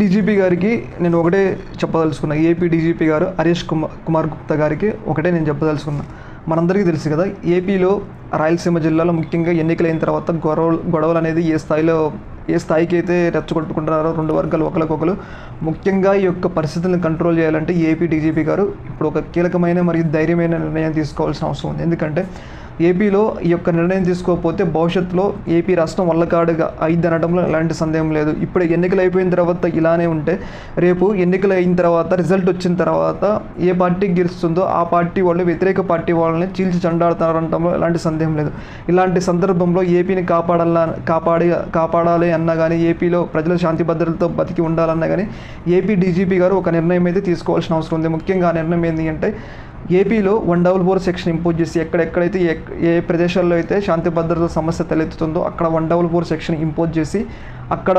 DGP గారికి నేను ఒకటే చెప్పదలుచుకున్నా. ఏపీ డీజీపీ గారు హరీష్ కుమార్ కుమార్ గుప్తా గారికి ఒకటే నేను చెప్పదలుచుకున్నా. మనందరికీ తెలుసు కదా ఏపీలో రాయలసీమ జిల్లాలో ముఖ్యంగా ఎన్నికలైన తర్వాత గొడవలు గొడవలు అనేది ఏ స్థాయిలో ఏ స్థాయికి అయితే రెచ్చగొట్టుకుంటున్నారో రెండు వర్గాలు ఒకరికొకరు ముఖ్యంగా ఈ యొక్క పరిస్థితులను కంట్రోల్ చేయాలంటే ఏపీ డీజీపీ గారు ఇప్పుడు ఒక కీలకమైన మరియు ధైర్యమైన నిర్ణయం తీసుకోవాల్సిన అవసరం ఉంది. ఎందుకంటే ఏపీలో ఈ యొక్క నిర్ణయం తీసుకోకపోతే భవిష్యత్తులో ఏపీ రాష్ట్రం వల్లకాడుగా అయింది అనడంలో ఎలాంటి సందేహం లేదు. ఇప్పుడు ఎన్నికలు అయిపోయిన తర్వాత ఇలానే ఉంటే రేపు ఎన్నికలు అయిన తర్వాత రిజల్ట్ వచ్చిన తర్వాత ఏ పార్టీ గెలుస్తుందో ఆ పార్టీ వాళ్ళు వ్యతిరేక పార్టీ వాళ్ళని చీల్చి చండాడుతారంటంలో ఎలాంటి సందేహం లేదు. ఇలాంటి సందర్భంలో ఏపీని కాపాడాల కాపాడి కాపాడాలి అన్నా కానీ ఏపీలో ప్రజల శాంతి భద్రతలతో బతికి ఉండాలన్నా కానీ ఏపీ డీజీపీ గారు ఒక నిర్ణయం అయితే తీసుకోవాల్సిన అవసరం ఉంది. ముఖ్యంగా ఆ నిర్ణయం ఏంటి అంటే ఏపీలో one double four section impose చేసి ఎక్కడెక్కడైతే ఏ ప్రదేశాల్లో అయితే శాంతి భద్రత సమస్య తలెత్తుతుందో అక్కడ one double four section impose చేసి అక్కడ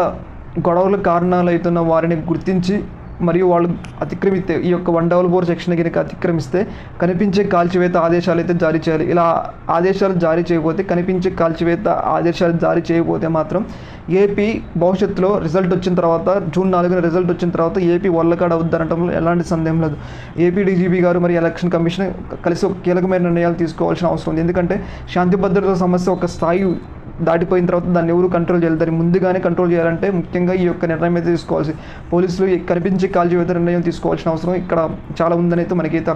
గొడవలకు కారణాలు అవుతున్న వారిని గుర్తించి మరియు వాళ్ళు అతిక్రమిస్తే ఈ యొక్క వన్ డబుల్ ఫోర్ సెక్షన్ కనుక అతిక్రమిస్తే కనిపించే కాల్చివేత ఆదేశాలు అయితే జారీ చేయాలి. ఇలా ఆదేశాలు జారీ చేయకపోతే కనిపించే కాల్చివేత ఆదేశాలు జారీ చేయకపోతే మాత్రం ఏపీ భవిష్యత్తులో రిజల్ట్ వచ్చిన తర్వాత జూన్ నాలుగున రిజల్ట్ వచ్చిన తర్వాత ఏపీ వల్లకాడ అవుద్దనటంలో ఎలాంటి సందేహం లేదు. ఏపీ డీజీపీ గారు మరి ఎలక్షన్ కమిషన్ కలిసి ఒక కీలకమైన నిర్ణయాలు తీసుకోవాల్సిన అవసరం ఉంది. ఎందుకంటే శాంతి భద్రత సమస్య ఒక స్థాయి దాటిపోయిన తర్వాత దాన్ని ఎవరు కంట్రోల్ చేయాలి దాన్ని ముందుగానే కంట్రోల్ చేయాలంటే ముఖ్యంగా ఈ యొక్క నిర్ణయం అయితే తీసుకోవాల్సి పోలీసులు కనిపించే కాల్చి నిర్ణయం తీసుకోవాల్సిన అవసరం ఇక్కడ చాలా ఉందని అయితే మనకైతే